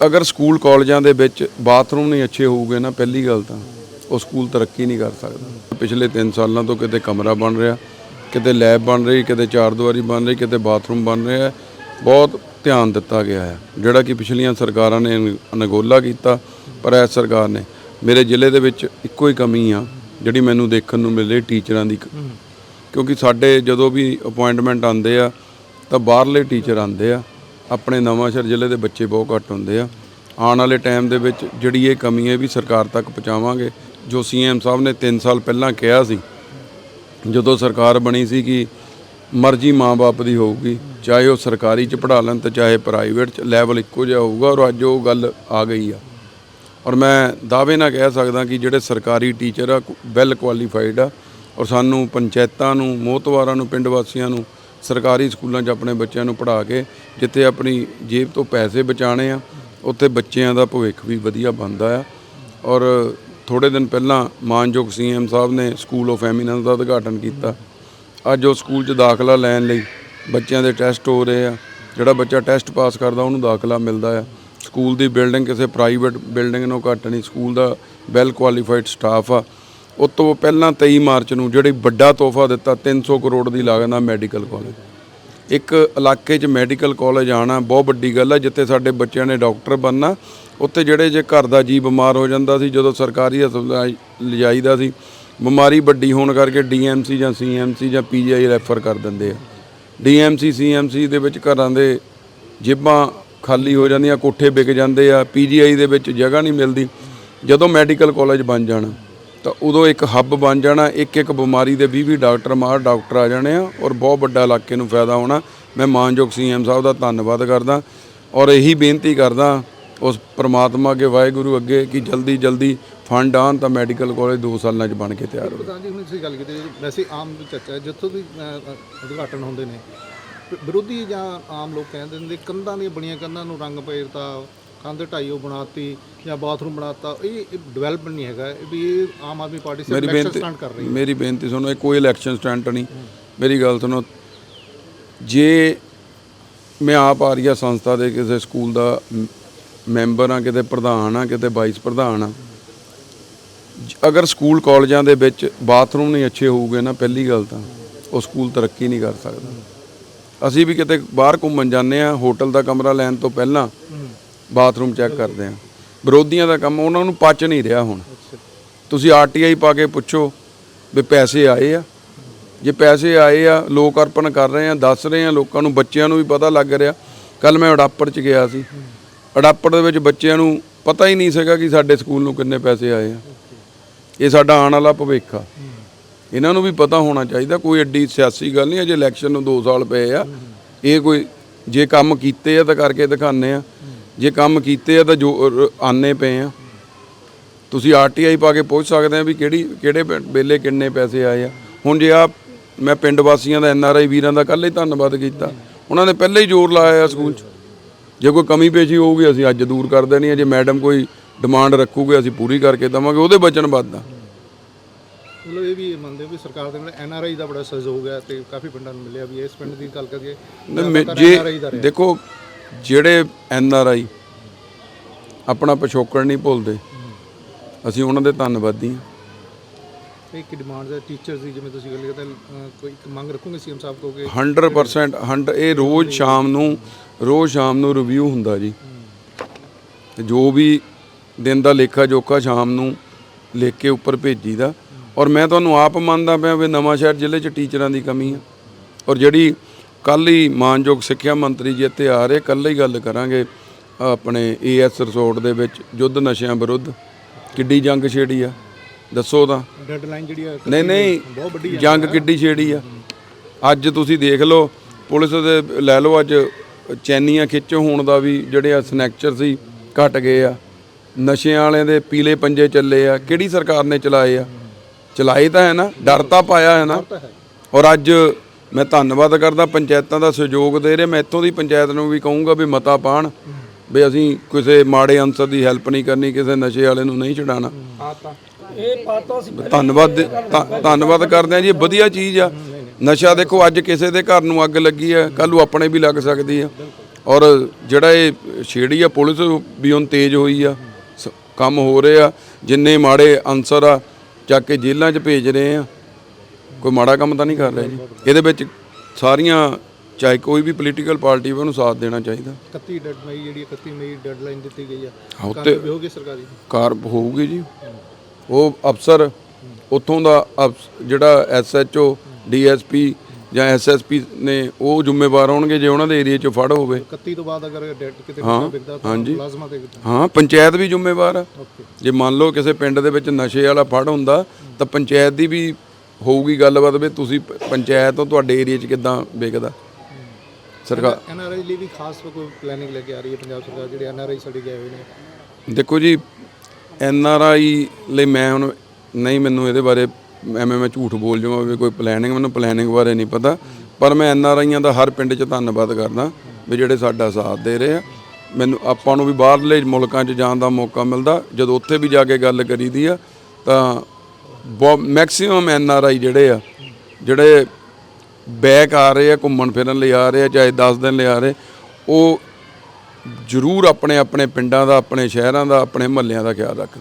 ਅਗਰ ਸਕੂਲ ਕਾਲਜਾਂ ਦੇ ਵਿੱਚ ਬਾਥਰੂਮ ਨਹੀਂ ਅੱਛੇ ਹੋਊਗੇ ਨਾ, ਪਹਿਲੀ ਗੱਲ ਤਾਂ ਉਹ ਸਕੂਲ ਤਰੱਕੀ ਨਹੀਂ ਕਰ ਸਕਦਾ। ਪਿਛਲੇ 3 ਸਾਲਾਂ ਤੋਂ ਕਿਤੇ ਕਮਰਾ ਬਣ ਰਿਹਾ, ਕਿਤੇ ਲੈਬ ਬਣ ਰਹੀ, ਕਿਤੇ ਚਾਰ ਦੀਵਾਰੀ ਬਣ ਰਹੀ, ਕਿਤੇ ਬਾਥਰੂਮ ਬਣ ਰਿਹਾ, ਬਹੁਤ ਧਿਆਨ ਦਿੱਤਾ ਗਿਆ ਹੈ। ਜਿਹੜਾ ਕਿ ਪਿਛਲੀਆਂ ਸਰਕਾਰਾਂ ਨੇ ਅਨਗੋਲਾ ਕੀਤਾ, ਪਰ ਇਸ ਸਰਕਾਰ ਨੇ, ਮੇਰੇ ਜ਼ਿਲ੍ਹੇ ਦੇ ਵਿੱਚ ਇੱਕੋ ਹੀ ਕਮੀ ਆ, ਜਿਹੜੀ ਮੈਨੂੰ ਦੇਖਣ ਨੂੰ ਮਿਲ ਰਹੀ ਟੀਚਰਾਂ ਦੀ। ਕਿਉਂਕਿ ਸਾਡੇ ਜਦੋਂ ਵੀ ਅਪਾਇੰਟਮੈਂਟ ਆਉਂਦੇ ਆ, ਤਾਂ ਬਾਹਰਲੇ ਟੀਚਰ ਆਉਂਦੇ ਆ ਆਪਣੇ ਨਵਾਂਸ਼ਹਿਰ ਜ਼ਿਲ੍ਹੇ ਦੇ ਬੱਚੇ ਬਹੁਤ ਘੱਟ ਹੁੰਦੇ ਆ। ਆਉਣ ਵਾਲੇ ਟਾਈਮ ਦੇ ਵਿੱਚ ਜਿਹੜੀ ਇਹ ਕਮੀ ਹੈ ਵੀ ਸਰਕਾਰ ਤੱਕ ਪਹੁੰਚਾਵਾਂਗੇ, ਜੋ ਸੀਐਮ ਸਾਹਿਬ ਨੇ 3 ਸਾਲ ਪਹਿਲਾਂ ਕਿਹਾ ਸੀ, ਜਦੋਂ ਸਰਕਾਰ ਬਣੀ ਸੀ ਕਿ ਮਰਜ਼ੀ ਮਾਂ-ਬਾਪ ਦੀ ਹੋਊਗੀ, ਚਾਹੇ ਉਹ ਸਰਕਾਰੀ ਚ ਪੜ੍ਹਾ ਲੈਣ ਤੇ ਚਾਹੇ ਪ੍ਰਾਈਵੇਟ ਚ ਲੈਵਲ ਇੱਕੋ ਜਿਹਾ ਹੋਊਗਾ ਔਰ ਅੱਜ ਉਹ ਗੱਲ ਆ ਗਈ ਆ। ਔਰ ਮੈਂ ਦਾਅਵੇ ਨਾਲ ਕਹਿ ਸਕਦਾ ਕਿ ਜਿਹੜੇ ਸਰਕਾਰੀ ਟੀਚਰ ਆ ਵੈਲ ਕੁਆਲੀਫਾਈਡ ਆ, ਔਰ ਸਾਨੂੰ ਪੰਚਾਇਤਾਂ ਨੂੰ, ਮੋਹਤਵਾਰਾਂ ਨੂੰ, ਪਿੰਡ ਵਾਸੀਆਂ ਨੂੰ ਸਰਕਾਰੀ ਸਕੂਲਾਂ 'ਚ ਆਪਣੇ ਬੱਚਿਆਂ ਨੂੰ ਪੜ੍ਹਾ ਕੇ ਜਿੱਥੇ ਆਪਣੀ ਜੇਬ ਤੋਂ ਪੈਸੇ ਬਚਾਣੇ ਆ, ਉੱਥੇ ਬੱਚਿਆਂ ਦਾ ਭਵਿੱਖ ਵੀ ਵਧੀਆ ਬਣਦਾ ਆ। ਔਰ ਥੋੜੇ ਦਿਨ ਪਹਿਲਾਂ ਮਾਨਯੋਗ ਸੀਐਮ ਸਾਹਿਬ ਨੇ ਸਕੂਲ ਆਫ ਐਮੀਨੈਂਸ ਦਾ ਉਦਘਾਟਨ ਕੀਤਾ। ਅੱਜ ਉਹ ਸਕੂਲ 'ਚ ਦਾਖਲਾ ਲੈਣ ਲਈ ਬੱਚਿਆਂ ਦੇ ਟੈਸਟ ਹੋ ਰਹੇ ਆ। ਜਿਹੜਾ ਬੱਚਾ ਟੈਸਟ ਪਾਸ ਕਰਦਾ, ਉਹਨੂੰ ਦਾਖਲਾ ਮਿਲਦਾ ਆ। ਸਕੂਲ ਦੀ ਬਿਲਡਿੰਗ ਕਿਸੇ ਪ੍ਰਾਈਵੇਟ ਬਿਲਡਿੰਗ ਨੂੰ ਘੱਟ ਨਹੀਂ, ਸਕੂਲ ਦਾ ਵੈਲ ਕੁਆਲੀਫਾਈਡ ਸਟਾਫ ਆ। ਉਹ ਤੋਂ ਪਹਿਲਾਂ 23 ਮਾਰਚ ਨੂੰ ਜਿਹੜੀ ਵੱਡਾ ਤੋਹਫਾ ਦਿੱਤਾ 300 ਕਰੋੜ ਦੀ ਲਾਗਤ ਨਾਲ ਮੈਡੀਕਲ ਕਾਲਜ। ਇੱਕ ਇਲਾਕੇ 'ਚ ਮੈਡੀਕਲ ਕਾਲਜ ਆਣਾ ਬਹੁਤ ਵੱਡੀ ਗੱਲ ਹੈ ਜਿੱਥੇ ਸਾਡੇ ਬੱਚਿਆਂ ਨੇ ਡਾਕਟਰ ਬਣਨਾ। ਉੱਥੇ ਜਿਹੜੇ ਜੇ ਘਰ ਦਾ ਜੀ ਬਿਮਾਰ ਹੋ ਜਾਂਦਾ ਸੀ, ਜਦੋਂ ਸਰਕਾਰੀ ਹਸਪਤਾਲ ਲਿਜਾਈਦਾ ਸੀ, ਬਿਮਾਰੀ ਵੱਡੀ ਹੋਣ ਕਰਕੇ ਡੀਐਮਸੀ ਜਾਂ ਸੀਐਮਸੀ ਜਾਂ ਪੀਜੀਆਈ ਰੈਫਰ ਕਰ ਦਿੰਦੇ ਆ। ਡੀਐਮਸੀ ਸੀਐਮਸੀ ਦੇ ਵਿੱਚ ਘਰਾਂ ਦੇ ਜੇਬਾਂ ਖਾਲੀ ਹੋ ਜਾਂਦੀਆਂ, ਕੋਠੇ ਵਿਕ ਜਾਂਦੇ ਆ ਪੀਜੀਆਈ ਦੇ ਵਿੱਚ ਜਗ੍ਹਾ ਨਹੀਂ ਮਿਲਦੀ। ਜਦੋਂ ਮੈਡੀਕਲ ਕਾਲਜ ਬਣ ਜਾਣਾ ਤਾਂ ਉਦੋਂ ਇੱਕ ਹੱਬ ਬਣ ਜਾਣਾ, ਇੱਕ ਇੱਕ ਬਿਮਾਰੀ ਦੇ 20 20 ਡਾਕਟਰ ਮਾਰ ਡਾਕਟਰ ਆ ਜਾਣੇ ਆ ਔਰ ਬਹੁਤ ਵੱਡਾ ਇਲਾਕੇ ਨੂੰ ਫਾਇਦਾ ਹੋਣਾ। ਮੈਂ ਮਾਨਯੋਗ ਸੀਐਮ ਸਾਹਿਬ ਦਾ ਧੰਨਵਾਦ ਕਰਦਾ ਔਰ ਇਹੀ ਬੇਨਤੀ ਕਰਦਾ ਉਸ ਪ੍ਰਮਾਤਮਾ ਅੱਗੇ, ਵਾਹਿਗੁਰੂ ਅੱਗੇ ਕਿ ਜਲਦੀ ਜਲਦੀ ਫੰਡ ਆਉਣ ਤਾਂ ਮੈਡੀਕਲ ਕਾਲਜ 2 ਸਾਲਾਂ 'ਚ ਬਣ ਕੇ ਤਿਆਰ ਹੋ ਜੀ ਹੁਣ ਤੁਸੀਂ ਗੱਲ ਕੀਤੀ, ਵੈਸੇ ਆਮ ਚਰਚਾ ਜਿੱਥੋਂ ਵੀ ਉਦਘਾਟਨ ਹੁੰਦੇ ਨੇ, ਵਿਰੋਧੀ ਜਾਂ ਆਮ ਲੋਕ ਕਹਿੰਦੇ ਨੇ, ਕੰਧਾਂ ਦੀਆਂ ਬਣੀਆਂ ਕੰਧਾਂ ਨੂੰ ਰੰਗ ਪੇਰਤਾ ਕੰਧ ਢਾਈ ਉਹ ਬਣਾਤੀ ਜਾਂ ਬਾਥਰੂਮ ਬਣਾਤਾ ਇਹ ਡਿਵੈਲਪਮੈਂਟ ਨਹੀਂ ਹੈਗਾ ਇਹ ਵੀ ਇਹ ਆਮ ਆਦਮੀ ਪਾਰਟੀ ਸਿਰਫ ਇਲੈਕਸ਼ਨ ਸਟੈਂਡ ਕਰ ਰਹੀ ਹੈ। ਮੇਰੀ ਬੇਨਤੀ ਸੁਣੋ ਇਹ ਕੋਈ ਇਲੈਕਸ਼ਨ ਸਟੰਟ ਨਹੀਂ। ਮੇਰੀ ਗੱਲ ਸੁਣੋ ਜੇ ਮੈਂ ਆਪ ਆਰੀਆ ਸੰਸਥਾ ਦੇ ਕਿਸੇ ਸਕੂਲ ਦਾ ਮੈਂਬਰ ਆ ਕਿਤੇ ਪ੍ਰਧਾਨ ਆ ਕਿਤੇ ਵਾਈਸ ਪ੍ਰਧਾਨ ਆ ਅਗਰ ਸਕੂਲ ਕਾਲਜਾਂ ਦੇ ਵਿੱਚ ਬਾਥਰੂਮ ਨਹੀਂ ਅੱਛੇ ਹੋਊਗੇ ਨਾ ਪਹਿਲੀ ਗੱਲ ਤਾਂ ਉਹ ਸਕੂਲ ਤਰੱਕੀ ਨਹੀਂ ਕਰ ਸਕਦਾ। ਅਸੀਂ ਵੀ ਕਿਤੇ ਬਾਹਰ ਘੁੰਮਣ ਜਾਂਦੇ ਆ ਹੋਟਲ ਦਾ ਕਮਰਾ ਲੈਣ ਤੋਂ ਪਹਿਲਾਂ ਬਾਥਰੂਮ ਚੈੱਕ ਕਰਦੇ ਆ। ਵਿਰੋਧੀਆਂ ਦਾ ਕੰਮ ਉਹਨਾਂ ਨੂੰ ਪਚ ਨਹੀਂ ਰਿਹਾ ਹੁਣ। ਤੁਸੀਂ ਆਰਟੀਆਈ ਪਾ ਕੇ ਪੁੱਛੋ ਵੀ ਪੈਸੇ ਆਏ ਆ। ਜੇ ਪੈਸੇ ਆਏ ਆ ਲੋਕ ਅਰਪਣ ਕਰ ਰਹੇ ਆ ਦੱਸ ਰਹੇ ਆ ਲੋਕਾਂ ਨੂੰ ਬੱਚਿਆਂ ਨੂੰ ਵੀ ਪਤਾ ਲੱਗ ਰਿਹਾ। ਕੱਲ ਮੈਂ ਅਡਾਪੜ ਚ ਗਿਆ ਸੀ। ਅਡਾਪੜ ਦੇ ਵਿੱਚ ਬੱਚਿਆਂ ਨੂੰ ਪਤਾ ਹੀ ਨਹੀਂ ਸੀਗਾ ਕਿ ਸਾਡੇ ਸਕੂਲ ਨੂੰ ਕਿੰਨੇ ਪੈਸੇ ਆਏ ਆ। ਇਹ ਸਾਡਾ ਆਉਣ ਵਾਲਾ ਭਵਿੱਖ ਆ। ਇਹਨਾਂ ਨੂੰ ਵੀ ਪਤਾ ਹੋਣਾ ਚਾਹੀਦਾ ਕੋਈ ਐਡੀ ਸਿਆਸੀ ਗੱਲ ਨਹੀਂ ਅਜੇ ਇਲੈਕਸ਼ਨ ਨੂੰ 2 ਸਾਲ ਪਏ ਆ। ਇਹ ਕੋਈ ਜੇ ਕੰਮ ਕੀਤੇ ਆ ਤਾਂ ਕਰਕੇ ਦਿਖਾਣੇ ਆ। ਜੇ ਕੰਮ ਕੀਤੇ ਆ ਤਾਂ ਜੋ ਆਨੇ ਪਏ ਆ। ਤੁਸੀਂ ਆਰਟੀਆਈ ਪਾ ਕੇ ਪੁੱਛ ਸਕਦੇ ਆ ਵੀ ਕਿਹੜੀ ਕਿਹੜੇ ਵੇਲੇ ਕਿੰਨੇ ਪੈਸੇ ਆਏ ਆ। ਹੁਣ ਜੇ ਆ ਮੈਂ ਪਿੰਡ ਵਾਸੀਆਂ ਦਾ ਐਨਆਰਆਈ ਵੀਰਾਂ ਦਾ ਕੱਲ੍ਹ ਹੀ ਧੰਨਵਾਦ ਕੀਤਾ। ਉਹਨਾਂ ਨੇ ਪਹਿਲੇ ਹੀ ਜ਼ੋਰ ਲਾਇਆ ਆ ਸਕੂਲ 'ਚ। ਜੇ ਕੋਈ ਕਮੀ ਪੇਸ਼ੀ ਹੋਊਗੀ ਅਸੀਂ ਅੱਜ ਦੂਰ ਕਰ ਦੇਣੀ ਹੈ ਜੇ ਮੈਡਮ ਕੋਈ ਡਿਮਾਂਡ ਰੱਖੂਗੇ ਅਸੀਂ ਪੂਰੀ ਕਰਕੇ ਦਵਾਂਗੇ। ਉਹਦੇ ਵਚਨਬੱਧ ਆ ਮਤਲਬ ਇਹ ਵੀ ਮੰਨਦੇ ਹੋ ਵੀ ਸਰਕਾਰ ਦੇ ਨਾਲ ਐਨਆਰਆਈ ਦਾ ਬੜਾ ਸਹਿਯੋਗ ਹੈ ਤੇ ਕਾਫੀ ਪਿੰਡਾਂ ਨੂੰ ਮਿਲਿਆ ਵੀ ਇਸ ਪਿੰਡ ਦੀ ਗੱਲ ਕਰੀਏ ਜੇ ਦੇਖੋ ਜਿਹੜੇ ਐਨ ਆਰ ਆਈ ਆਪਣਾ ਪਿਛੋਕੜ ਨਹੀਂ ਭੁੱਲਦੇ ਅਸੀਂ ਉਹਨਾਂ ਦੇ ਧੰਨਵਾਦੀ ਹਾਂ। ਇੱਕ ਡਿਮਾਂਡ ਹੈ ਟੀਚਰਸ ਦੀ ਜਿਵੇਂ ਤੁਸੀਂ ਗੱਲ ਕਰਦੇ ਕੋਈ ਇੱਕ ਮੰਗ ਰੱਖੋਗੇ ਸੀਐਮ ਸਾਹਿਬ ਕੋ ਕਿ 100% 100 ਇਹ ਰੋਜ਼ ਸ਼ਾਮ ਨੂੰ ਰੋਜ਼ ਸ਼ਾਮ ਨੂੰ ਰਿਵਿਊ ਹੁੰਦਾ ਜੀ। ਤੇ ਜੋ ਵੀ ਦਿਨ ਦਾ ਲੇਖਾ ਜੋਖਾ ਸ਼ਾਮ ਨੂੰ ਲਿਖ ਕੇ ਉੱਪਰ ਭੇਜੀਦਾ। ਔਰ ਮੈਂ ਤੁਹਾਨੂੰ ਆਪ ਮੰਨਦਾ ਪਿਆ ਵੀ ਨਵਾਂ ਸ਼ਹਿਰ ਜ਼ਿਲ੍ਹੇ 'ਚ ਟੀਚਰਾਂ ਦੀ ਕਮੀ ਆ। ਔਰ ਜਿਹੜੀ ਕੱਲ ਹੀ ਮਾਨਯੋਗ ਸਿੱਖਿਆ ਮੰਤਰੀ ਜੀ ਇੱਥੇ ਆ ਰਹੇ ਕੱਲ ਹੀ ਗੱਲ ਕਰਾਂਗੇ ਆਪਣੇ ਏਐਸ ਰਿਸੋਰਟ ਦੇ ਵਿੱਚ ਯੁੱਧ ਨਸ਼ਿਆਂ ਵਿਰੁੱਧ। ਕਿੱਡੀ ਜੰਗ ਛੇੜੀ ਆ? ਦੱਸੋ ਤਾਂ। ਡੈਡਲਾਈਨ ਜਿਹੜੀ ਹੈ ਨਹੀਂ ਨਹੀਂ ਬਹੁਤ ਵੱਡੀ ਜੰਗ ਕਿੱਡੀ ਛੇੜੀ ਆ। ਅੱਜ ਤੁਸੀਂ ਦੇਖ ਲਓ ਪੁਲਿਸ ਦੇ ਲੈ ਲਓ ਅੱਜ ਚੈਨੀਆਂ ਖਿੱਚ ਹੋਣ ਦਾ ਵੀ ਜਿਹੜੇ ਆ ਸਨੈਕਚਰ ਸੀ ਘਟ ਗਏ ਆ। ਨਸ਼ਿਆਂ ਵਾਲਿਆਂ ਦੇ ਪੀਲੇ ਪੰਜੇ ਚੱਲੇ ਆ। ਕਿਹੜੀ ਸਰਕਾਰ ਨੇ ਚਲਾਏ ਆ? ਚਲਾਏ ਤਾਂ ਹੈ ਨਾ ਡਰ ਤਾਂ ਪਾਇਆ ਹੈ ਨਾ। ਔਰ ਅੱਜ ਮੈਂ ਧੰਨਵਾਦ ਕਰਦਾ, ਪੰਚਾਇਤਾਂ ਦਾ ਸਹਿਯੋਗ ਦੇ ਰਹੇ। ਮੈਂ ਇੱਥੋਂ ਦੀ ਪੰਚਾਇਤ ਨੂੰ ਵੀ ਕਹੂੰਗਾ ਵੀ ਮਤਾ ਪਾਣ, ਵੀ ਅਸੀਂ ਕਿਸੇ ਮਾੜੇ ਅੰਸਰ ਦੀ ਹੈਲਪ ਨਹੀਂ ਕਰਨੀ, ਕਿਸੇ ਨਸ਼ੇ ਵਾਲੇ ਨੂੰ ਨਹੀਂ ਛਡਾਣਾ ਇਹ ਪਾਤਾ ਸੀ ਧੰਨਵਾਦ ਧੰਨਵਾਦ ਕਰਦੇ ਆ ਜੀ ਇਹ ਵਧੀਆ ਚੀਜ਼ ਆ। ਨਸ਼ਾ ਦੇਖੋ, ਅੱਜ ਕਿਸੇ ਦੇ ਘਰ ਨੂੰ ਅੱਗ ਲੱਗੀ ਆ ਕੱਲ ਨੂੰ ਆਪਣੇ ਵੀ ਲੱਗ ਸਕਦੀ ਆ। ਔਰ ਜਿਹੜਾ ਇਹ ਛੇੜੀ ਆ, ਪੁਲਿਸ ਵੀ ਹੁਣ ਤੇਜ਼ ਹੋਈ ਆ, ਸ- ਕੰਮ ਹੋ ਰਹੇ ਆ। ਜਿੰਨੇ ਮਾੜੇ ਅਨਸਰ ਆ, ਚੱਕ ਕੇ ਜੇਲ੍ਹਾਂ 'ਚ ਭੇਜ ਰਹੇ ਆ। ਕੋਈ ਮਾੜਾ ਕੰਮ ਤਾਂ ਨਹੀਂ ਕਰ ਰਿਹਾ ਜੀ। ਇਹਦੇ ਵਿੱਚ ਸਾਰੀਆਂ ਚਾਹੇ ਕੋਈ ਵੀ ਪੋਲੀਟੀਕਲ ਪਾਰਟੀ ਉਹਨੂੰ ਸਾਥ ਦੇਣਾ ਚਾਹੀਦਾ। 31 ਡੈਡ ਮਈ ਜਿਹੜੀ 31 ਮਈ ਡੈਡਲਾਈਨ ਦਿੱਤੀ ਗਈ ਆ। ਉੱਤੇ- ਹੋਗੇ ਸਰਕਾਰੀ? ਕਾਰ ਹੋਊਗੀ ਜੀ। ਉਹ ਅਫਸਰ ਉੱਥੋਂ ਦਾ ਜਿਹੜਾ ਐਸਐਚਓ ਡੀਐਸਪੀ ਜਾਂ ਐਸਐਸਪੀ ਨੇ ਉਹ ਜ਼ਿੰਮੇਵਾਰ ਹੋਣਗੇ ਜੇ ਉਹਨਾਂ ਦੇ ਏਰੀਆ 'ਚ ਫੜ ਹੋਵੇ। 31 ਤੋਂ ਬਾਅਦ ਅਗਰ ਡੈਡ ਕਿਤੇ ਹਾਂ, ਵਿਕਦਾ ਤਾਂ। ਮੁਲਾਜ਼ਮਾਂ ਤੇ? ਹਾਂ ਪੰਚਾਇਤ ਵੀ ਜ਼ਿੰਮੇਵਾਰ ਆ। ਜੇ ਮੰਨ ਲਓ ਕਿਸੇ ਪਿੰਡ ਦੇ ਵਿੱਚ ਨਸ਼ੇ ਵਾਲਾ ਫੜ ਹੁੰਦਾ ਤਾਂ ਪੰਚਾਇਤ ਦੀ ਵੀ ਹੋਊਗੀ ਗੱਲਬਾਤ ਵੀ ਤੁਸੀਂ ਪ- ਪੰਚਾਇਤ ਤੋਂ ਤੁਹਾਡੇ ਏਰੀਆ 'ਚ ਕਿੱਦਾਂ ਵਿਕਦਾ ਸਰਕਾਰ ਐਨਆਰਆਈ ਲਈ ਵੀ ਖਾਸ ਕੋਈ ਪਲੈਨਿੰਗ ਲੈ ਕੇ ਆ ਰਹੀ ਹੈ ਪੰਜਾਬ ਸਰਕਾਰ ਜਿਹੜੇ ਐਨਆਰਆਈ ਸਾਡੇ ਗਏ ਹੋਏ ਨੇ। ਦੇਖੋ ਜੀ ਐਨ ਆਰ ਆਈ ਲਈ ਮੈਂ ਹੁਣ ਨਹੀਂ ਮੈਨੂੰ ਇਹਦੇ ਬਾਰੇ ਐਵੇਂ ਮੈਂ ਝੂਠ ਬੋਲ ਜਾਵਾਂ ਵੀ ਕੋਈ ਪਲੈਨਿੰਗ ਮੈਨੂੰ ਪਲੈਨਿੰਗ ਬਾਰੇ ਨਹੀਂ ਪਤਾ। ਪਰ ਮੈਂ ਐਨ ਆਰ ਆਈਆਂ ਦਾ ਹਰ ਪਿੰਡ 'ਚ ਧੰਨਵਾਦ ਕਰਦਾ ਵੀ ਜਿਹੜੇ ਸਾਡਾ ਸਾਥ ਦੇ ਰਹੇ ਆ। ਮੈਨੂੰ ਆਪਾਂ ਨੂੰ ਵੀ ਬਾਹਰਲੇ ਮੁਲਕਾਂ 'ਚ ਜਾਣ ਦਾ ਮੌਕਾ ਮਿਲਦਾ। ਜਦੋਂ ਉੱਥੇ ਵੀ ਜਾ ਕੇ ਗੱਲ ਕਰੀਦੀ ਆ ਤਾਂ ਮੈਕਸਿਮਮ ਐਨ ਆਰ ਆਈ ਜਿਹੜੇ ਆ, ਜਿਹੜੇ ਬੈਕ ਆ ਰਹੇ ਆ, ਘੁੰਮਣ ਫਿਰਨ ਲਈ ਆ ਰਹੇ ਆ, ਚਾਹੇ 10 ਦਿਨ ਲਈ ਆ ਰਹੇ, ਉਹ ਜ਼ਰੂਰ ਆਪਣੇ ਆਪਣੇ ਪਿੰਡਾਂ ਦਾ, ਆਪਣੇ ਸ਼ਹਿਰਾਂ ਦਾ, ਆਪਣੇ ਮਹੱਲਿਆਂ ਦਾ ਖਿਆਲ ਰੱਖਦੇ